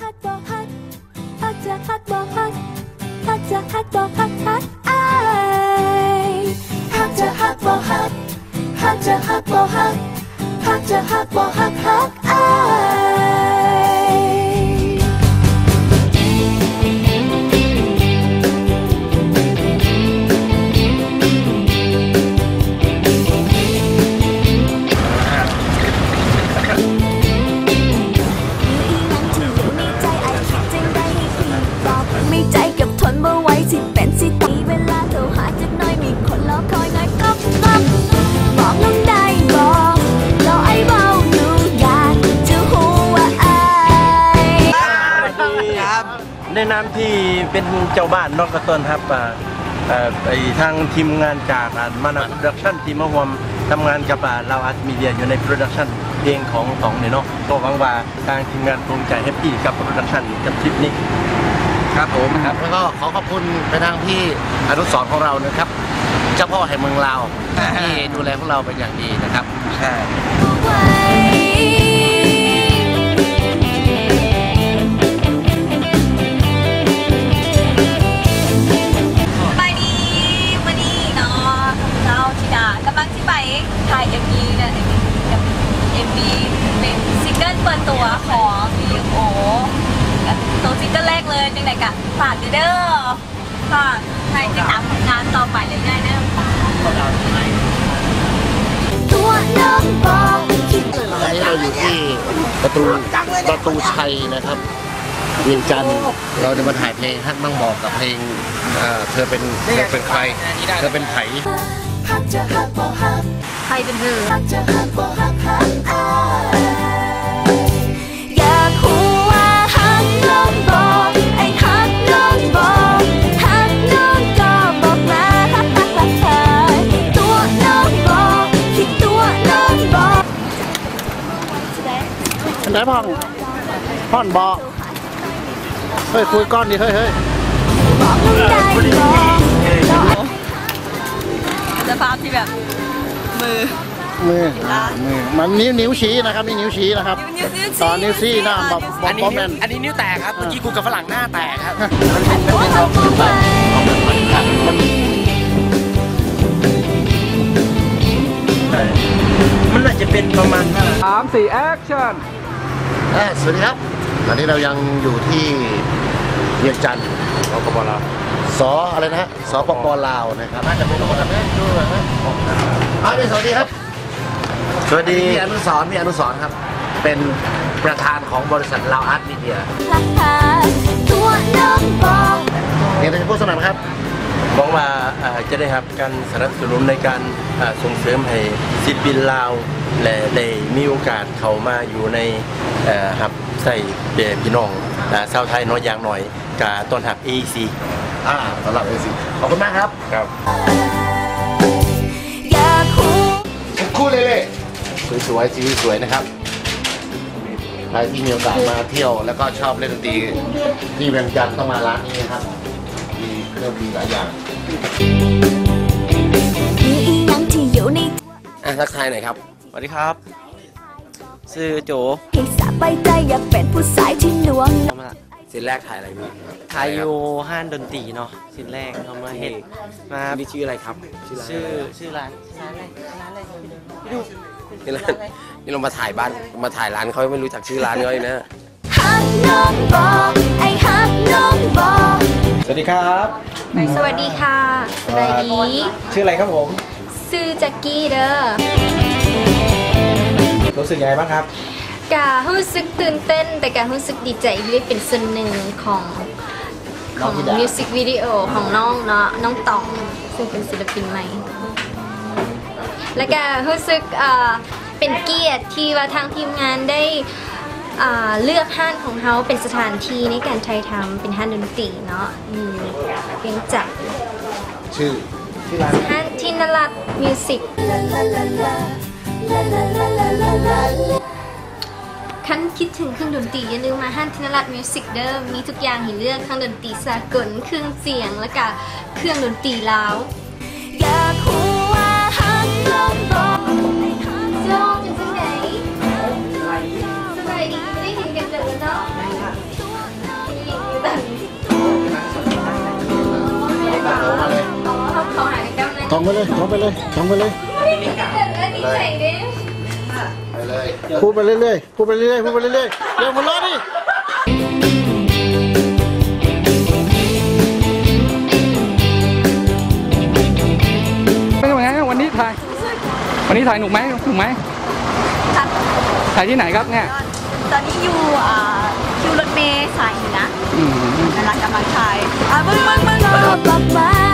ฮักบ่ฮักฮักจะฮักบ่ฮักฮักจะฮักบ่ฮักฮักอ้ายฮักจะ นนามที่เป็นเจ้าบ้านนอกกระต้นครับอ่าเอ่อไอทางทีมงานจากอ่ามานาโปรดักชั่นทีมมะฮวมทำงานกับอ่าเราอาร์ตมีเดียอยู่ในโปรดักชั่นเพลงของตองเนี่ยเนาะก็หวังว่าทางทีมงานภูมิใจแฮปปี้กับโปรดักชั่นกับทริปนี้ครับผมครับแล้วก็ขอขอบคุณไปทางพี่อนุสรณ์ของเรานะครับเจ้าพ่อแห่งเมืองลาวที่ดูแลพวกเราเป็นอย่างดีนะครับใช่ ตัวของวีโอตัวซิงเกิลแรกเลยจังไหนกะฝากเด้อค่ะให้ติดตามผลงานต่อไปเรื่อยๆเด้อตัวน้องบอกคิดตอนนี้เราอยู่ที่ประตูประตูชัยนะครับเวียงจันทร์เราจะมาถ่ายเพลงฮักมั่งบอกกับเพลงเธอเป็นเธอเป็นใครเธอเป็นไผ่ใครเป็นเธอ ไหนพ่องพ่อนบอกเฮ้ยคุยก้อนดิเฮ้ยเฮ้ยบอกน้องได้บอกสภาพที่แบบมือมืออ่ามือมันนิ้วนิ้วชี้นะครับนี่นิ้วชี้นะครับ นิ้วนิ้วชี้ตอนนิ้วชี้หน้าบอกบออักนนี้บอนิ้แมวนอันนี้นิ้วแตกครับ เมื่อกี้กูกับฝรั่งหน้าแตกครับตัวน้องบอกไว้ใช่มันน่าจะเป็นประมาณว่า สามสี่แอคชั่นเอ้ย สวัสดีครับ ตอนนี้เรายังอยู่ที่เวียงจันทร์เราก็บอกเราสออะไรนะฮะสปปลาวนะครับน่าจะเป็นคนแบบนี้ดูหน่อยนะอ่าสวัสดีครับ สวัสดีพี่อนุสรณ์พี่อนุสรณ์ครับ เป็นประธานของบริษัทลาวอาร์ตมีเดียฮักฮักตัวน้องบอกเรียนเป็นผู้สมัครครับ หวังว่าอ่าจะได้รับการสนับสนุนในการอ่าส่งเสริมให้ศิลปินลาวและได้มีโอกาสเข้ามาอยู่ในเอ่อหับใส่เดพี่น้องอ่าชาวไทยน้อยอย่างหน่อยกาต้อนรับ AEC อ่าสำหรับเอซีขอบคุณมากครับครับอยากหูคู่เลยเลยสวยๆสีสวยนะครับใครที่มีโอกาสมาเที่ยวแล้วก็ชอบเล่นดนตรีที่เวียงจันทร์ต้องมาร้านนี้นะครับมี เครื่องดนตรีหลายอย่างมีอีหยังที่อยู่ในอะทักทายหน่อยครับสวัสดีครับชื่อโจให้สบายใจอยากเป็นผู้ชายที่หน่วงทำมาสินแรกถ่ายอะไรมาถ่ายอยู่ห้านดนตรีเนาะสินแรกเขามาเฮ็ดมานี่ชื่ออะไรครับ ชื่อชื่อร้านชื่อร้านอะไรร้านอะไรพี่ดูนี่เรานี่เรามาถ่ายบ้านมาถ่ายร้านเขาไม่รู้จักชื่อร้านเขาเลยนะฮักน้องบอกไอ้ฮักน้องบอก สวัสดีครับ สวัสดีค่ะสบายดี ชื่ออะไรครับผม ซื้อแจ็กกี้เด้อรู้สึกยังไงบ้างครับกะรู้สึกตื่นเต้น แต่กะรู้สึกดีใจที่ได้เป็นส่วนหนึ่งของของมิวสิกวิดีโอของน้องเนาะน้องตองซึ่งเป็นศิลปินใหม่ แล้วก็รู้สึกเอ่อเป็นเกียรติที่ว่าทางทีมงานได้อ่า เลือกห้านของเขาเป็นสถานที่ในการถ่ายทำเป็นห้านดนตรีเนาะอยู่เพียงจัดชื่อห้านที่นรัตมิวสิกคันคิดถึงเครื่องดนตรีอย่าลืมมาห้านธินรัตน์มิวสิกเดิมมีทุกอย่างให้เลือกเครื่องดนตรีสากลเครื่องเสียงแล้วก็เครื่องดนตรีลาวอยากหูว่าฮักน้องบอกไอ้ ไปเลยท่องไปเลยท่องไปเลยไปเลยพูดไปเรื่อยๆพูดไปเรื่อยๆพูดไปเรื่อยๆเดี๋ยวมันรอดิเป็นยังไงวันนี้ถ่าย วันนี้ถ่ายหนุกไหมหนุกไหมครับถ่ายที่ไหนครับเนี่ย ตอนนี้อยู่อ่าคิวรถเมย์สายอยู่นะอืมกำลังกำลังถ่ายอะมึงมึงมึงบอกมา